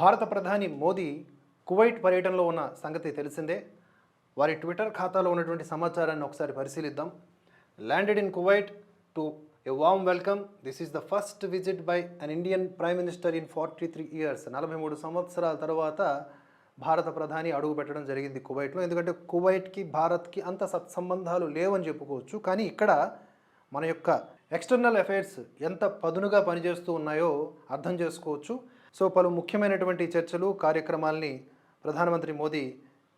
భారత ప్రధాని మోదీ కువైట్ పర్యటనలో ఉన్న సంగతి తెలిసిందే. వారి ట్విట్టర్ ఖాతాలో ఉన్నటువంటి సమాచారాన్ని ఒకసారి పరిశీలిద్దాం. Landed in Kuwait to a warm welcome this is the first visit by an Indian prime minister in forty three years నలభై మూడు సంవత్సరాల తర్వాత భారత ప్రధాని అడుగు పెట్టడం జరిగింది కువైట్లో. ఎందుకంటే కువైట్కి భారత్కి అంత సత్సంబంధాలు లేవని చెప్పుకోవచ్చు. కానీ ఇక్కడ మన యొక్క ఎక్స్టర్నల్ అఫైర్స్ ఎంత పదునుగా పనిచేస్తూ ఉన్నాయో అర్థం చేసుకోవచ్చు. సో పలు ముఖ్యమైనటువంటి చర్చలు కార్యక్రమాల్ని ప్రధానమంత్రి మోదీ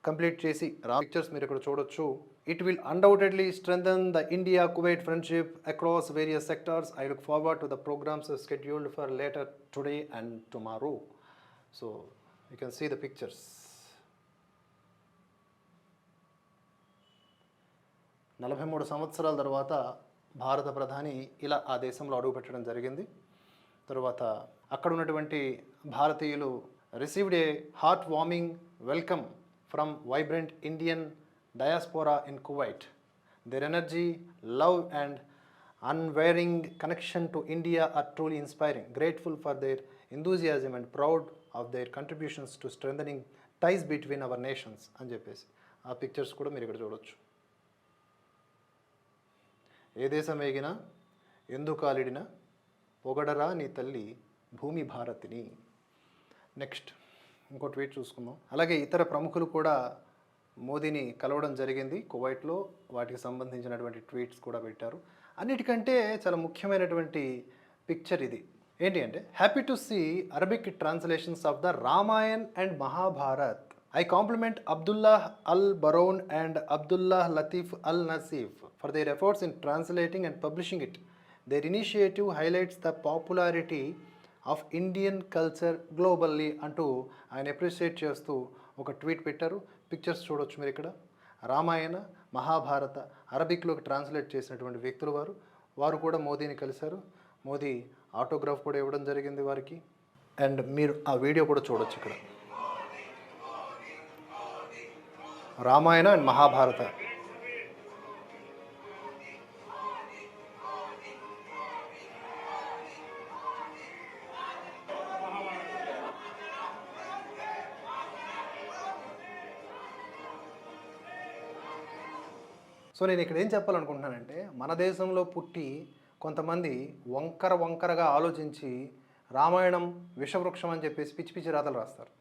కంప్లీట్ చేసి రా పిక్చర్స్ మీరు ఇక్కడ చూడొచ్చు. It will undoubtedly strengthen the India Kuwait friendship across various sectors I look forward to the programmes scheduled for later today and tomorrow so you can see the pictures నలభై మూడు సంవత్సరాల తర్వాత భారత ప్రధాని ఇలా ఆ దేశంలో అడుగుపెట్టడం జరిగింది. తరువాత అక్కడ ఉన్నటువంటి భారతీయులు received a heart warming welcome from vibrant Indian diaspora in Kuwait their energy love and unwavering connection to India are truly inspiring grateful for their enthusiasm and proud of their contributions to strengthening ties between our nations అని చెప్పేసి. ఆ pictures కూడా మీరు ఇక్కడ చూడొచ్చు. ఏ దేశం వేగినా ఎందుకు కాలిడినా పొగడరా నీ తల్లి భూమి భారతిని. నెక్స్ట్ ఇంకో ట్వీట్ చూసుకుందాం. అలాగే ఇతర ప్రముఖులు కూడా మోదీని కలవడం జరిగింది. కువైట్లో వాటికి సంబంధించినటువంటి ట్వీట్స్ కూడా పెట్టారు. అన్నిటికంటే చాలా ముఖ్యమైనటువంటి పిక్చర్ ఇది. ఏంటి అంటే happy to see Arabic translations of the Ramayan and Mahabharat I compliment Abdullah Al Baroun and Abdullah Latif Al Nasef for their efforts in translating and publishing it their initiative highlights the popularity of Indian culture globally అంటూ ఆయన appreciate చేస్తూ ఒక tweet పెట్టారు. Pictures చూడొచ్చు మీరు ఇక్కడ. Ramayana Mahabharata అరబిక్లోకి translate చేసినటువంటి వ్యక్తులు వారు. వారు కూడా మోదీని కలిశారు. మోదీ ఆటోగ్రాఫ్ కూడా ఇవ్వడం జరిగింది వారికి. అండ్ మీరు ఆ వీడియో కూడా చూడొచ్చు ఇక్కడ. రామాయణ అండ్ మహాభారత. సో నేను ఇక్కడ ఏం చెప్పాలనుకుంటున్నానంటే మన దేశంలో పుట్టి కొంతమంది వంకర వంకరగా ఆలోచించి రామాయణం విషవృక్షం అని చెప్పేసి పిచ్చి పిచ్చి రాతలు రాస్తారు.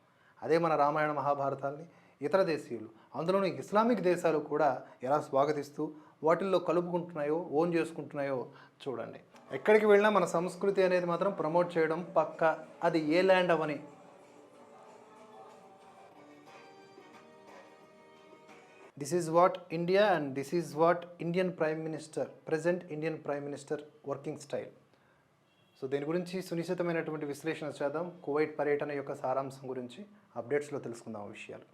అదే మన రామాయణ మహాభారతాల్ని ఇతర దేశీయులు. అందులోని ఇస్లామిక్ దేశాలు కూడా ఎలా స్వాగతిస్తూ వాటిల్లో కలుపుకుంటున్నాయో ఓన్ చేసుకుంటున్నాయో చూడండి. ఎక్కడికి వెళ్ళినా మన సంస్కృతి అనేది మాత్రం ప్రమోట్ చేయడం పక్క. అది ఏ ల్యాండ్ అవని this is what India and this is what Indian prime minister present Indian prime minister working style so దీని గురించి సునిశ్చితమైనటువంటి విశ్లేషణ చేద్దాం. కువైట్ పర్యటన యొక్క సారాంశం గురించి అప్డేట్స్లో తెలుసుకుందాం ఆ విషయాలు.